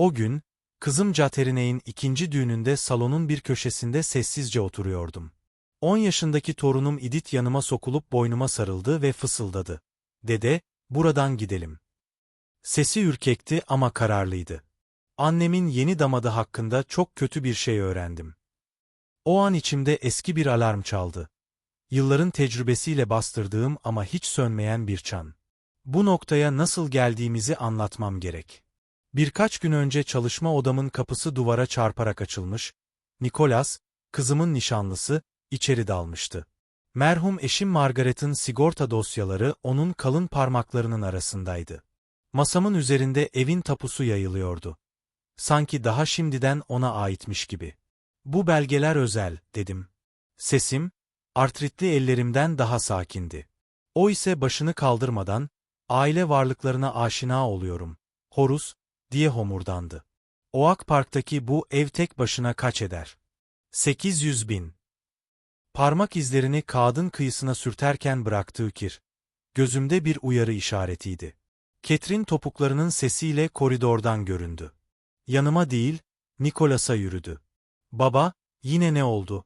O gün, kızım Caterine'in ikinci düğününde salonun bir köşesinde sessizce oturuyordum. 10 yaşındaki torunum İdit yanıma sokulup boynuma sarıldı ve fısıldadı. Dede, buradan gidelim. Sesi ürkekti ama kararlıydı. Annemin yeni damadı hakkında çok kötü bir şey öğrendim. O an içimde eski bir alarm çaldı. Yılların tecrübesiyle bastırdığım ama hiç sönmeyen bir çan. Bu noktaya nasıl geldiğimizi anlatmam gerek. Birkaç gün önce çalışma odamın kapısı duvara çarparak açılmış, Nikolas, kızımın nişanlısı, içeri dalmıştı. Merhum eşim Margaret'ın sigorta dosyaları onun kalın parmaklarının arasındaydı. Masamın üzerinde evin tapusu yayılıyordu. Sanki daha şimdiden ona aitmiş gibi. Bu belgeler özel, dedim. Sesim, artritli ellerimden daha sakindi. O ise başını kaldırmadan, aile varlıklarına aşina oluyorum. Horus, diye homurdandı. Oak Park'taki bu ev tek başına kaç eder? 800 bin. Parmak izlerini kağıdın kıyısına sürterken bıraktığı kir, gözümde bir uyarı işaretiydi. Ketrin topuklarının sesiyle koridordan göründü. Yanıma değil, Nikolas'a yürüdü. Baba, yine ne oldu?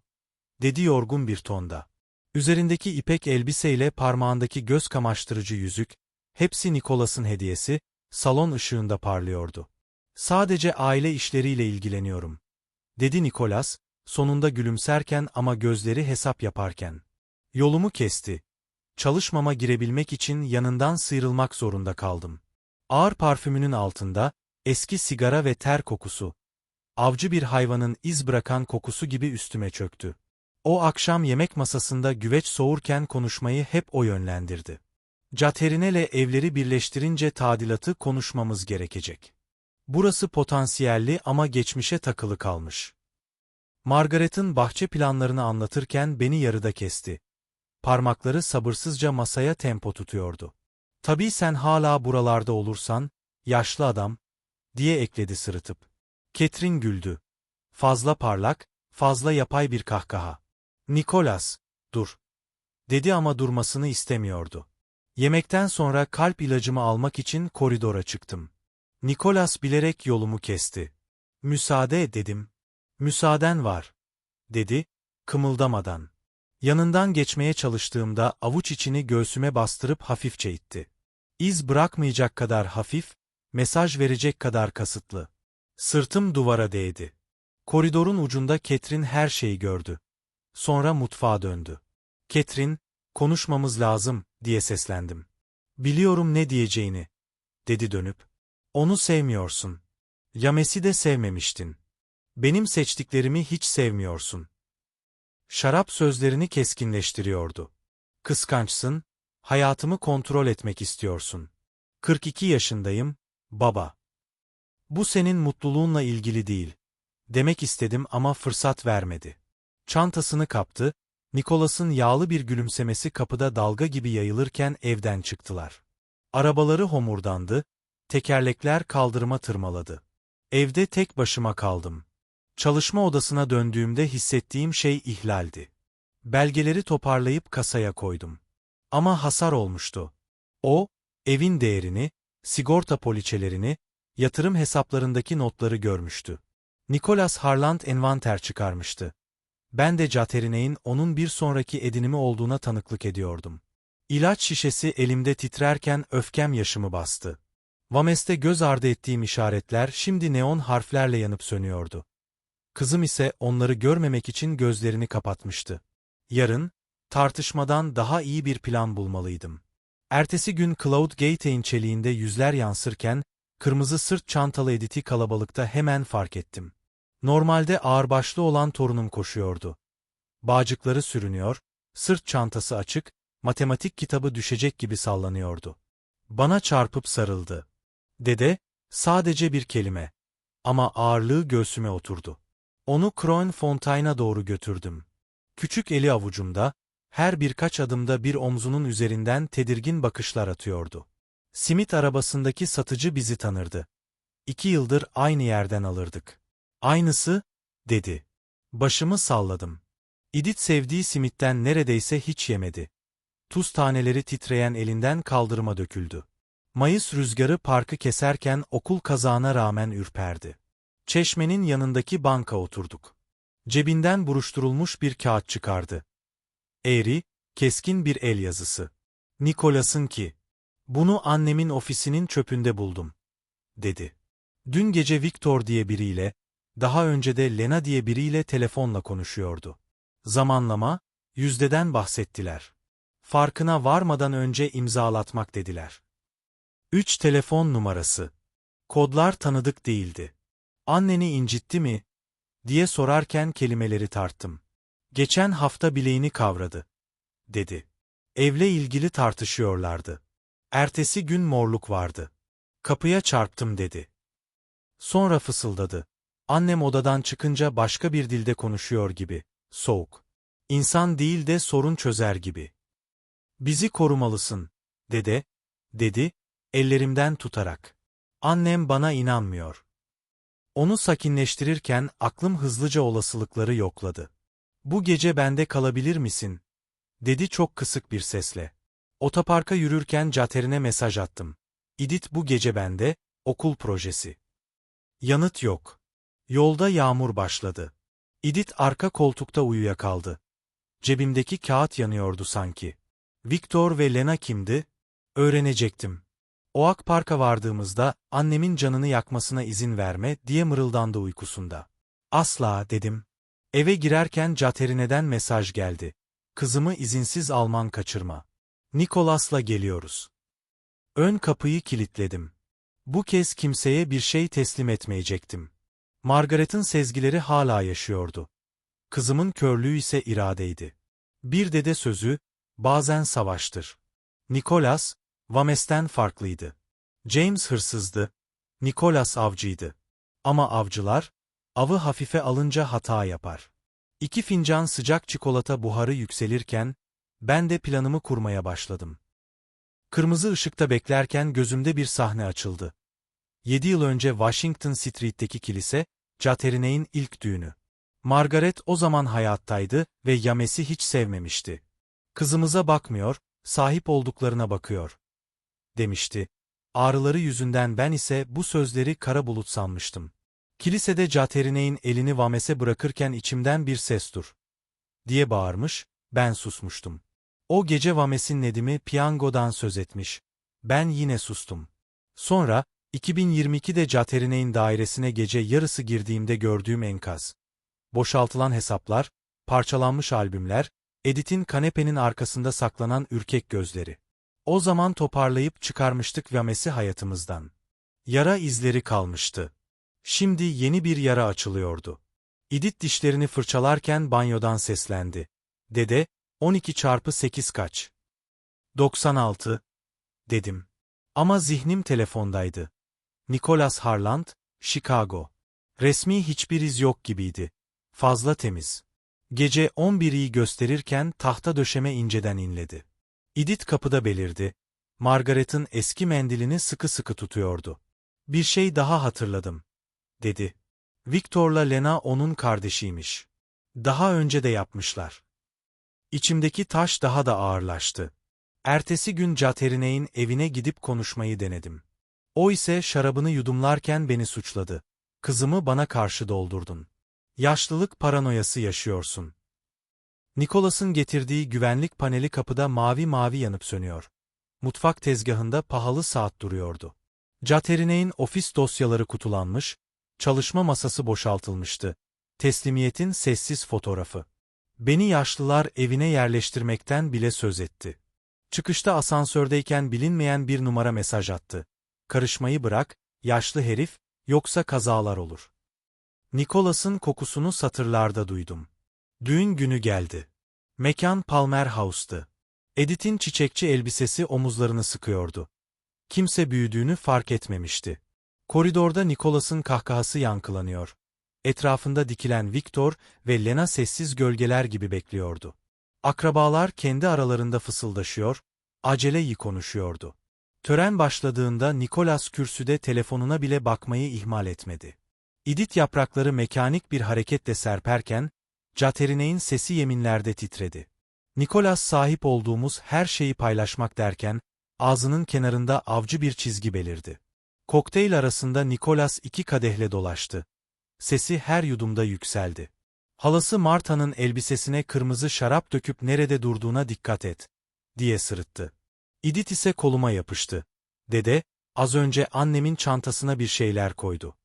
dedi yorgun bir tonda. Üzerindeki ipek elbiseyle parmağındaki göz kamaştırıcı yüzük, hepsi Nikolas'ın hediyesi, salon ışığında parlıyordu. Sadece aile işleriyle ilgileniyorum, dedi Nikolas, sonunda gülümserken ama gözleri hesap yaparken. Yolumu kesti. Çalışmama girebilmek için yanından sıyrılmak zorunda kaldım. Ağır parfümünün altında, eski sigara ve ter kokusu, avcı bir hayvanın iz bırakan kokusu gibi üstüme çöktü. O akşam yemek masasında güveç soğurken konuşmayı hep o yönlendirdi. Caterinele evleri birleştirince tadilatı konuşmamız gerekecek. Burası potansiyelli ama geçmişe takılı kalmış. Margaret'ın bahçe planlarını anlatırken beni yarıda kesti. Parmakları sabırsızca masaya tempo tutuyordu. Tabii sen hala buralarda olursan, yaşlı adam, diye ekledi sırıtıp. Ketrin güldü. Fazla parlak, fazla yapay bir kahkaha. Nikolas, dur. Dedi ama durmasını istemiyordu. Yemekten sonra kalp ilacımı almak için koridora çıktım. Nikolas bilerek yolumu kesti. Müsaade dedim. Müsaaden var, dedi, kımıldamadan. Yanından geçmeye çalıştığımda avuç içini göğsüme bastırıp hafifçe itti. İz bırakmayacak kadar hafif, mesaj verecek kadar kasıtlı. Sırtım duvara değdi. Koridorun ucunda Ketrin her şeyi gördü. Sonra mutfağa döndü. Ketrin, konuşmamız lazım, diye seslendim. Biliyorum ne diyeceğini, dedi dönüp. Onu sevmiyorsun. Yames'i de sevmemiştin. Benim seçtiklerimi hiç sevmiyorsun. Şarap sözlerini keskinleştiriyordu. Kıskançsın, hayatımı kontrol etmek istiyorsun. 42 yaşındayım, baba. Bu senin mutluluğunla ilgili değil. Demek istedim ama fırsat vermedi. Çantasını kaptı, Nikolas'ın yağlı bir gülümsemesi kapıda dalga gibi yayılırken evden çıktılar. Arabaları homurdandı, tekerlekler kaldırıma tırmaladı. Evde tek başıma kaldım. Çalışma odasına döndüğümde hissettiğim şey ihlaldi. Belgeleri toparlayıp kasaya koydum. Ama hasar olmuştu. O, evin değerini, sigorta poliçelerini, yatırım hesaplarındaki notları görmüştü. Nicholas Harland envanter çıkarmıştı. Ben de Caterine'in onun bir sonraki edinimi olduğuna tanıklık ediyordum. İlaç şişesi elimde titrerken öfkem yaşımı bastı. Vames'te göz ardı ettiğim işaretler şimdi neon harflerle yanıp sönüyordu. Kızım ise onları görmemek için gözlerini kapatmıştı. Yarın, tartışmadan daha iyi bir plan bulmalıydım. Ertesi gün Cloud Gate'in çeliğinde yüzler yansırken, kırmızı sırt çantalı Edith'i kalabalıkta hemen fark ettim. Normalde ağırbaşlı olan torunum koşuyordu. Bağcıkları sürünüyor, sırt çantası açık, matematik kitabı düşecek gibi sallanıyordu. Bana çarpıp sarıldı. Dede, sadece bir kelime. Ama ağırlığı göğsüme oturdu. Onu Kroenfontaine'a doğru götürdüm. Küçük eli avucumda, her birkaç adımda bir omzunun üzerinden tedirgin bakışlar atıyordu. Simit arabasındaki satıcı bizi tanırdı. İki yıldır aynı yerden alırdık. Aynısı, dedi. Başımı salladım. İdit sevdiği simitten neredeyse hiç yemedi. Tuz taneleri titreyen elinden kaldırıma döküldü. Mayıs rüzgarı parkı keserken okul kazağına rağmen ürperdi. Çeşmenin yanındaki banka oturduk. Cebinden buruşturulmuş bir kağıt çıkardı. Eğri, keskin bir el yazısı. Nikolas'ın ki. Bunu annemin ofisinin çöpünde buldum. Dedi. Dün gece Victor diye biriyle, daha önce de Lena diye biriyle telefonla konuşuyordu. Zamanlama, yüzdeden bahsettiler. Farkına varmadan önce imzalatmak dediler. Üç telefon numarası. Kodlar tanıdık değildi. Anneni incitti mi? diye sorarken kelimeleri tarttım. Geçen hafta bileğini kavradı. Dedi. Evle ilgili tartışıyorlardı. Ertesi gün morluk vardı. Kapıya çarptım dedi. Sonra fısıldadı. Annem odadan çıkınca başka bir dilde konuşuyor gibi. Soğuk. İnsan değil de sorun çözer gibi. Bizi korumalısın, dede, dedi, ellerimden tutarak. Annem bana inanmıyor. Onu sakinleştirirken aklım hızlıca olasılıkları yokladı. Bu gece bende kalabilir misin? dedi çok kısık bir sesle. Otoparka yürürken Caterine mesaj attım. İdit bu gece bende, okul projesi. Yanıt yok. Yolda yağmur başladı. İdit arka koltukta uyuyakaldı. Cebimdeki kağıt yanıyordu sanki. Victor ve Lena kimdi? Öğrenecektim. Oak Park'a vardığımızda annemin canını yakmasına izin verme diye mırıldandı uykusunda. Asla dedim. Eve girerken Caterine'den mesaj geldi. Kızımı izinsiz alman kaçırma. Nikolas'la geliyoruz. Ön kapıyı kilitledim. Bu kez kimseye bir şey teslim etmeyecektim. Margaret'ın sezgileri hala yaşıyordu. Kızımın körlüğü ise iradeydi. Bir dede sözü, bazen savaştır. Nikolas, Vames'ten farklıydı. James hırsızdı, Nikolas avcıydı. Ama avcılar, avı hafife alınca hata yapar. İki fincan sıcak çikolata buharı yükselirken, ben de planımı kurmaya başladım. Kırmızı ışıkta beklerken gözümde bir sahne açıldı. Yedi yıl önce Washington Street'teki kilise, Caterine'in ilk düğünü. Margaret o zaman hayattaydı ve Yames'i hiç sevmemişti. Kızımıza bakmıyor, sahip olduklarına bakıyor. Demişti. Ağrıları yüzünden ben ise bu sözleri kara bulut sanmıştım. Kilisede Caterine'in elini Vames'e bırakırken içimden bir ses dur. Diye bağırmış, ben susmuştum. O gece Vames'in Nedim'i piyangodan söz etmiş. Ben yine sustum. Sonra, 2022'de Caterine'in dairesine gece yarısı girdiğimde gördüğüm enkaz. Boşaltılan hesaplar, parçalanmış albümler, Edith'in kanepenin arkasında saklanan ürkek gözleri. O zaman toparlayıp çıkarmıştık Vames'i hayatımızdan. Yara izleri kalmıştı. Şimdi yeni bir yara açılıyordu. İdit dişlerini fırçalarken banyodan seslendi. Dede, 12 çarpı 8 kaç? 96, dedim. Ama zihnim telefondaydı. Nicholas Harland, Chicago. Resmi hiçbir iz yok gibiydi. Fazla temiz. Gece 11'i gösterirken tahta döşeme inceden inledi. İdit kapıda belirdi. Margaret'ın eski mendilini sıkı sıkı tutuyordu. Bir şey daha hatırladım, dedi. Victor'la Lena onun kardeşiymiş. Daha önce de yapmışlar. İçimdeki taş daha da ağırlaştı. Ertesi gün Caterine'in evine gidip konuşmayı denedim. O ise şarabını yudumlarken beni suçladı. Kızımı bana karşı doldurdun. Yaşlılık paranoyası yaşıyorsun. Nikolas'ın getirdiği güvenlik paneli kapıda mavi mavi yanıp sönüyor. Mutfak tezgahında pahalı saat duruyordu. Caterine'in ofis dosyaları kutulanmış, çalışma masası boşaltılmıştı. Teslimiyetin sessiz fotoğrafı. Beni yaşlılar evine yerleştirmekten bile söz etti. Çıkışta asansördeyken bilinmeyen bir numara mesaj attı. Karışmayı bırak, yaşlı herif, yoksa kazalar olur. Nikolas'ın kokusunu satırlarda duydum. Düğün günü geldi. Mekan Palmer House'tı. Edith'in çiçekçi elbisesi omuzlarını sıkıyordu. Kimse büyüdüğünü fark etmemişti. Koridorda Nikolas'ın kahkahası yankılanıyor. Etrafında dikilen Victor ve Lena sessiz gölgeler gibi bekliyordu. Akrabalar kendi aralarında fısıldaşıyor, aceleyi konuşuyordu. Tören başladığında Nikolas kürsüde telefonuna bile bakmayı ihmal etmedi. İdit yaprakları mekanik bir hareketle serperken, Caterine'in sesi yeminlerde titredi. Nikolas sahip olduğumuz her şeyi paylaşmak derken, Ağzının kenarında avcı bir çizgi belirdi. Kokteyl arasında Nikolas iki kadehle dolaştı. Sesi her yudumda yükseldi. Halası Marta'nın elbisesine kırmızı şarap döküp nerede durduğuna dikkat et, diye sırıttı. İdit ise koluma yapıştı. Dede, az önce annemin çantasına bir şeyler koydu.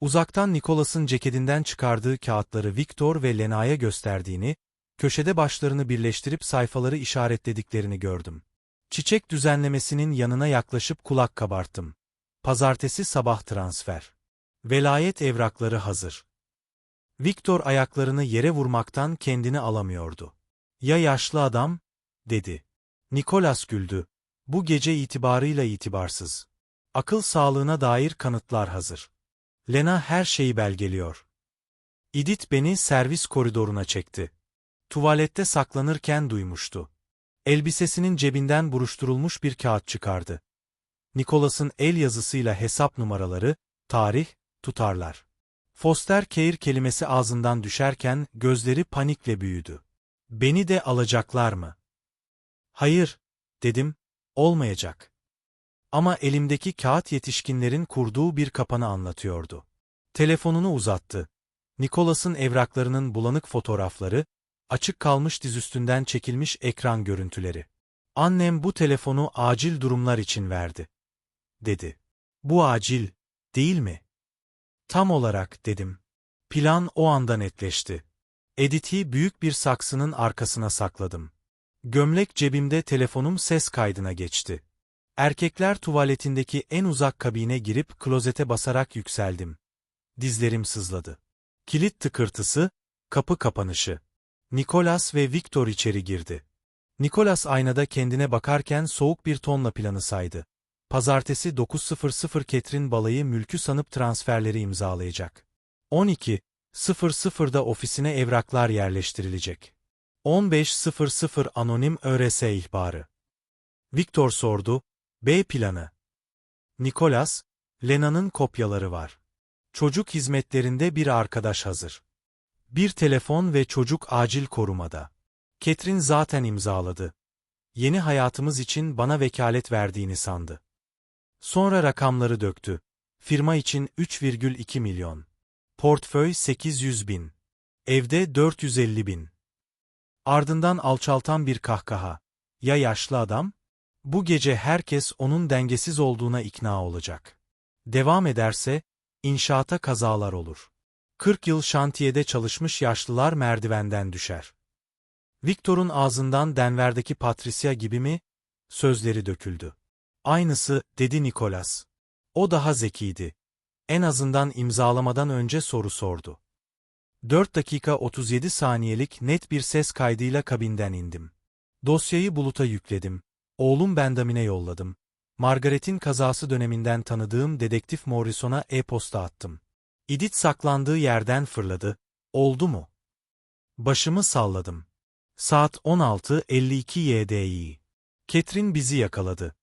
Uzaktan Nikolas'ın ceketinden çıkardığı kağıtları Viktor ve Lena'ya gösterdiğini, köşede başlarını birleştirip sayfaları işaretlediklerini gördüm. Çiçek düzenlemesinin yanına yaklaşıp kulak kabarttım. Pazartesi sabah transfer. Velayet evrakları hazır. Viktor ayaklarını yere vurmaktan kendini alamıyordu. Ya yaşlı adam? dedi. Nikolas güldü. Bu gece itibarıyla itibarsız. Akıl sağlığına dair kanıtlar hazır. Lena her şeyi belgeliyor. İdit beni servis koridoruna çekti. Tuvalette saklanırken duymuştu. Elbisesinin cebinden buruşturulmuş bir kağıt çıkardı. Nikolas'ın el yazısıyla hesap numaraları, tarih, tutarlar. Foster Care kelimesi ağzından düşerken gözleri panikle büyüdü. Beni de alacaklar mı? Hayır, dedim, olmayacak. Ama elimdeki kağıt yetişkinlerin kurduğu bir kapanı anlatıyordu. Telefonunu uzattı. Nikolas'ın evraklarının bulanık fotoğrafları, açık kalmış dizüstünden çekilmiş ekran görüntüleri. Annem bu telefonu acil durumlar için verdi. Dedi. Bu acil, değil mi? Tam olarak, dedim. Plan o anda netleşti. Edit'i büyük bir saksının arkasına sakladım. Gömlek cebimde telefonum ses kaydına geçti. Erkekler tuvaletindeki en uzak kabine girip klozete basarak yükseldim. Dizlerim sızladı. Kilit tıkırtısı, kapı kapanışı. Nikolas ve Victor içeri girdi. Nikolas aynada kendine bakarken soğuk bir tonla planı saydı. Pazartesi 9.00 Ketrin balayı mülkü sanıp transferleri imzalayacak. 12.00'da ofisine evraklar yerleştirilecek. 15.00 anonim ÖRS ihbarı. Victor sordu, B planı. Nikolas, Lena'nın kopyaları var. Çocuk hizmetlerinde bir arkadaş hazır. Bir telefon ve çocuk acil korumada. Ketrin zaten imzaladı. Yeni hayatımız için bana vekalet verdiğini sandı. Sonra rakamları döktü. Firma için 3,2 milyon. Portföy 800 bin. Evde 450 bin. Ardından alçaltan bir kahkaha. Ya yaşlı adam? Bu gece herkes onun dengesiz olduğuna ikna olacak. Devam ederse, inşaata kazalar olur. 40 yıl şantiyede çalışmış yaşlılar merdivenden düşer. Victor'un ağzından Denver'deki Patricia gibi mi? Sözleri döküldü. Aynısı, dedi Nicholas. O daha zekiydi. En azından imzalamadan önce soru sordu. 4 dakika 37 saniyelik net bir ses kaydıyla kabinden indim. Dosyayı buluta yükledim. Oğlum Bendamin'e yolladım. Margaret'in kazası döneminden tanıdığım dedektif Morrison'a e-posta attım. İdit saklandığı yerden fırladı. Oldu mu? Başımı salladım. Saat 16.52 YDI. Ketrin bizi yakaladı.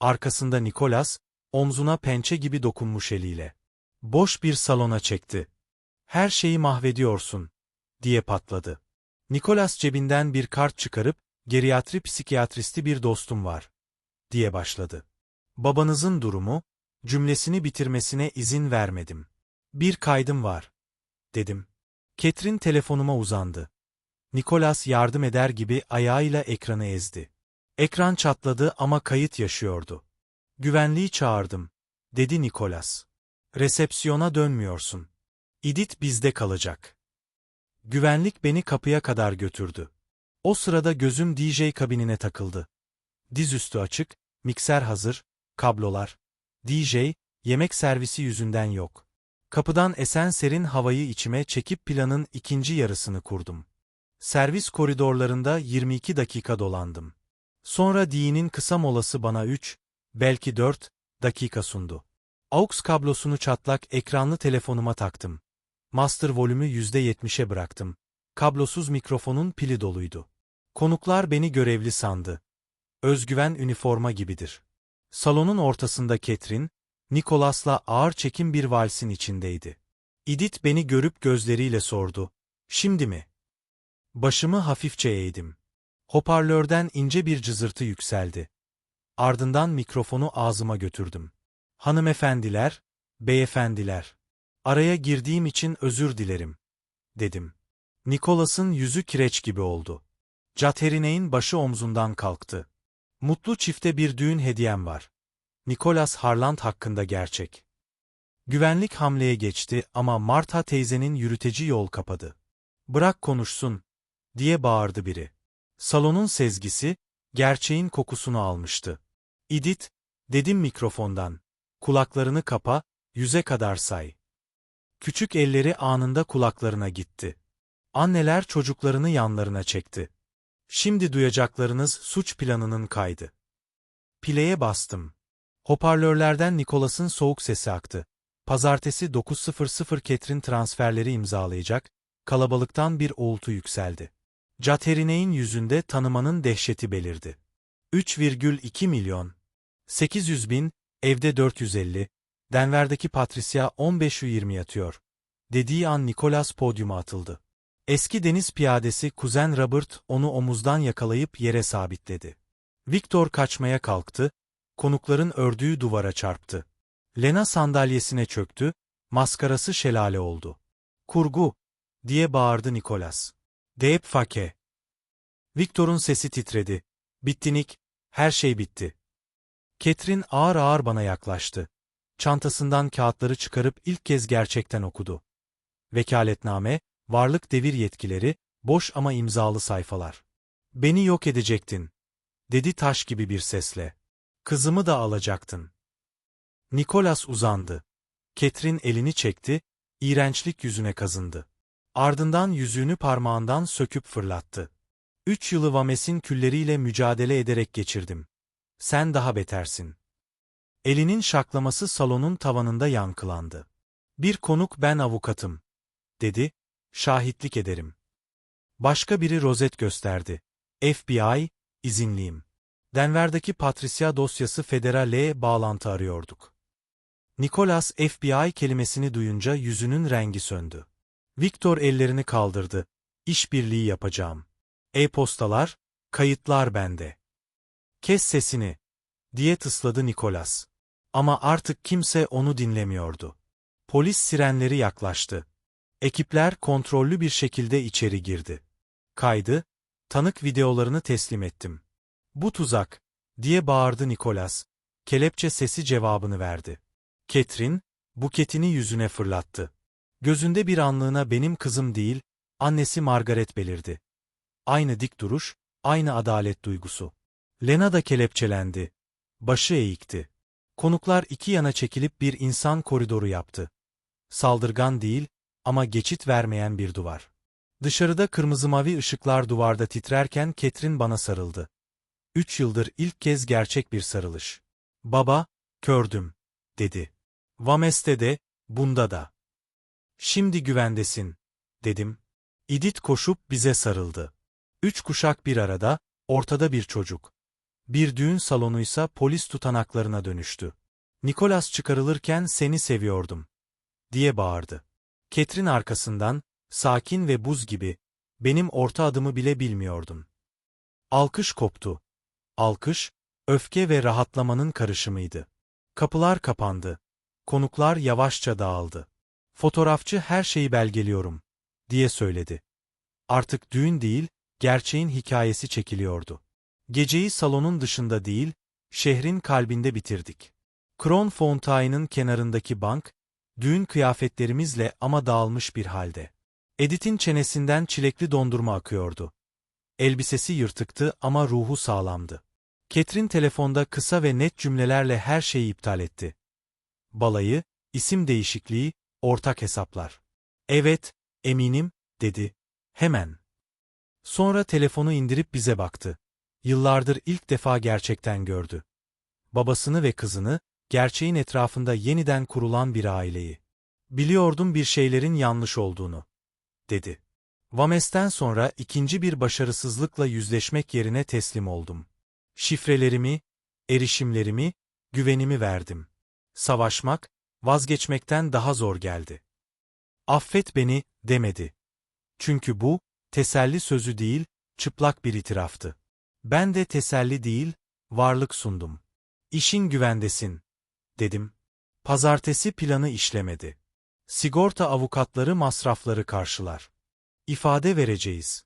Arkasında Nikolas, omzuna pençe gibi dokunmuş eliyle. Boş bir salona çekti. Her şeyi mahvediyorsun, diye patladı. Nikolas cebinden bir kart çıkarıp, geriatri psikiyatristi bir dostum var, diye başladı. Babanızın durumu, cümlesini bitirmesine izin vermedim. Bir kaydım var, dedim. Ketrin telefonuma uzandı. Nikolas yardım eder gibi ayağıyla ekranı ezdi. Ekran çatladı ama kayıt yaşıyordu. Güvenliği çağırdım, dedi Nikolas. Resepsiyona dönmüyorsun. İdit bizde kalacak. Güvenlik beni kapıya kadar götürdü. O sırada gözüm DJ kabinine takıldı. Dizüstü açık, mikser hazır, kablolar. DJ, yemek servisi yüzünden yok. Kapıdan esen serin havayı içime çekip planın ikinci yarısını kurdum. Servis koridorlarında 22 dakika dolandım. Sonra D'nin kısa molası bana 3, belki 4 dakika sundu. AUX kablosunu çatlak ekranlı telefonuma taktım. Master volümü %70'e bıraktım. Kablosuz mikrofonun pili doluydu. Konuklar beni görevli sandı. Özgüven üniforma gibidir. Salonun ortasında Ketrin, Nikolas'la ağır çekim bir valsin içindeydi. İdit beni görüp gözleriyle sordu. Şimdi mi? Başımı hafifçe eğdim. Hoparlörden ince bir cızırtı yükseldi. ardından mikrofonu ağzıma götürdüm. Hanımefendiler, beyefendiler. Araya girdiğim için özür dilerim, dedim. Nikolas'ın yüzü kireç gibi oldu. Catherine'in başı omzundan kalktı. Mutlu çifte bir düğün hediyem var. Nikolas Harland hakkında gerçek. Güvenlik hamleye geçti ama Martha teyzenin yürüteci yol kapadı. Bırak konuşsun, diye bağırdı biri. Salonun sezgisi, gerçeğin kokusunu almıştı. İdit, dedim mikrofondan. Kulaklarını kapa, yüze kadar say. Küçük elleri anında kulaklarına gitti. Anneler çocuklarını yanlarına çekti. Şimdi duyacaklarınız suç planının kaydı. Pileye bastım. Hoparlörlerden Nikolas'ın soğuk sesi aktı. Pazartesi 9.00 Ketrin transferleri imzalayacak, kalabalıktan bir uğultu yükseldi. Catherine'in yüzünde tanımanın dehşeti belirdi. 3,2 milyon. 800 bin, evde 450, Denver'deki Patricia 15-20 yatıyor. Dediği an Nicholas podyuma atıldı. Eski deniz piyadesi kuzen Robert onu omuzdan yakalayıp yere sabitledi. Victor kaçmaya kalktı, konukların ördüğü duvara çarptı. Lena sandalyesine çöktü, maskarası şelale oldu. Kurgu, diye bağırdı Nicholas. Deyip fake. Victor'un sesi titredi. Bitti Nick, her şey bitti. Ketrin ağır ağır bana yaklaştı. Çantasından kağıtları çıkarıp ilk kez gerçekten okudu. Vekaletname, varlık devir yetkileri, boş ama imzalı sayfalar. Beni yok edecektin, dedi taş gibi bir sesle. Kızımı da alacaktın. Nikolas uzandı. Ketrin elini çekti, iğrençlik yüzüne kazındı. Ardından yüzüğünü parmağından söküp fırlattı. Üç yılı Vames'in külleriyle mücadele ederek geçirdim. Sen daha betersin. Elinin şaklaması salonun tavanında yankılandı. Bir konuk ben avukatım, dedi, şahitlik ederim. Başka biri rozet gösterdi. FBI, izinliyim. Denver'daki Patricia dosyası federale bağlantı arıyorduk. Nicholas FBI kelimesini duyunca yüzünün rengi söndü. Victor ellerini kaldırdı. İşbirliği yapacağım. E-postalar, kayıtlar bende. Kes sesini, diye tısladı Nicholas. Ama artık kimse onu dinlemiyordu. Polis sirenleri yaklaştı. Ekipler kontrollü bir şekilde içeri girdi. Kaydı, tanık videolarını teslim ettim. Bu tuzak, diye bağırdı Nicholas. Kelepçe sesi cevabını verdi. Ketrin, buketini yüzüne fırlattı. Gözünde bir anlığına benim kızım değil, annesi Margaret belirdi. Aynı dik duruş, aynı adalet duygusu. Lena da kelepçelendi. Başı eğikti. Konuklar iki yana çekilip bir insan koridoru yaptı. Saldırgan değil ama geçit vermeyen bir duvar. Dışarıda kırmızı mavi ışıklar duvarda titrerken Ketrin bana sarıldı. Üç yıldır ilk kez gerçek bir sarılış. Baba, kördüm, dedi. Vames'te de, bunda da. Şimdi güvendesin, dedim. İdit koşup bize sarıldı. Üç kuşak bir arada, ortada bir çocuk. Bir düğün salonuysa polis tutanaklarına dönüştü. Nikolas çıkarılırken seni seviyordum, diye bağırdı. Ketrin arkasından, sakin ve buz gibi, benim orta adımı bile bilmiyordun. Alkış koptu. Alkış, öfke ve rahatlamanın karışımıydı. Kapılar kapandı. Konuklar yavaşça dağıldı. Fotoğrafçı her şeyi belgeliyorum, diye söyledi. Artık düğün değil, gerçeğin hikayesi çekiliyordu. Geceyi salonun dışında değil, şehrin kalbinde bitirdik. Kronfontaine'ın kenarındaki bank, düğün kıyafetlerimizle ama dağılmış bir halde. Edith'in çenesinden çilekli dondurma akıyordu. Elbisesi yırtıktı ama ruhu sağlamdı. Ketrin telefonda kısa ve net cümlelerle her şeyi iptal etti. Balayı, isim değişikliği, ortak hesaplar. Evet, eminim, dedi. Hemen. Sonra telefonu indirip bize baktı. Yıllardır ilk defa gerçekten gördü. Babasını ve kızını, gerçeğin etrafında yeniden kurulan bir aileyi. Biliyordum bir şeylerin yanlış olduğunu, dedi. Vames'ten sonra ikinci bir başarısızlıkla yüzleşmek yerine teslim oldum. Şifrelerimi, erişimlerimi, güvenimi verdim. Savaşmak, vazgeçmekten daha zor geldi. Affet beni, demedi. Çünkü bu, teselli sözü değil, çıplak bir itiraftı. Ben de teselli değil, varlık sundum. İşin güvendesin, dedim. Pazartesi planı işlemedi. Sigorta avukatları masrafları karşılar. İfade vereceğiz.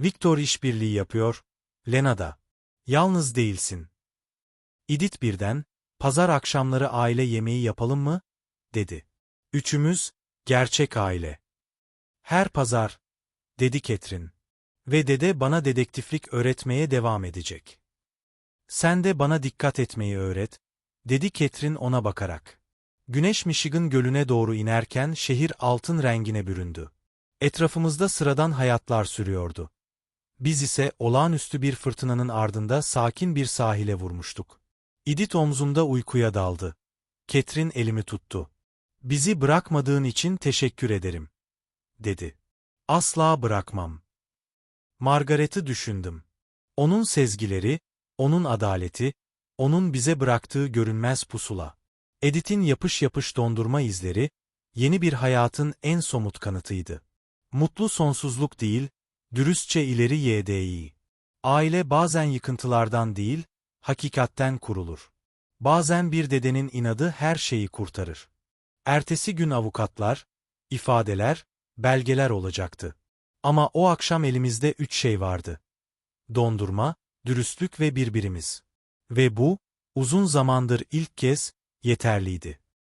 Victor işbirliği yapıyor, Lena da. Yalnız değilsin. İdit birden, pazar akşamları aile yemeği yapalım mı? dedi. Üçümüz, gerçek aile. Her pazar, dedi Ketrin. Ve dede bana dedektiflik öğretmeye devam edecek. Sen de bana dikkat etmeyi öğret, dedi Ketrin ona bakarak. Güneş Michigan gölüne doğru inerken şehir altın rengine büründü. Etrafımızda sıradan hayatlar sürüyordu. Biz ise olağanüstü bir fırtınanın ardında sakin bir sahile vurmuştuk. İdit omzumda uykuya daldı. Ketrin elimi tuttu. Bizi bırakmadığın için teşekkür ederim, dedi. Asla bırakmam. Margaret'i düşündüm. Onun sezgileri, onun adaleti, onun bize bıraktığı görünmez pusula. Edith'in yapış yapış dondurma izleri, yeni bir hayatın en somut kanıtıydı. Mutlu sonsuzluk değil, dürüstçe ileri YDI. Aile bazen yıkıntılardan değil, hakikatten kurulur. Bazen bir dedenin inadı her şeyi kurtarır. Ertesi gün avukatlar, ifadeler, belgeler olacaktı. Ama o akşam elimizde üç şey vardı. Dondurma, dürüstlük ve birbirimiz. Ve bu, uzun zamandır ilk kez, yeterliydi.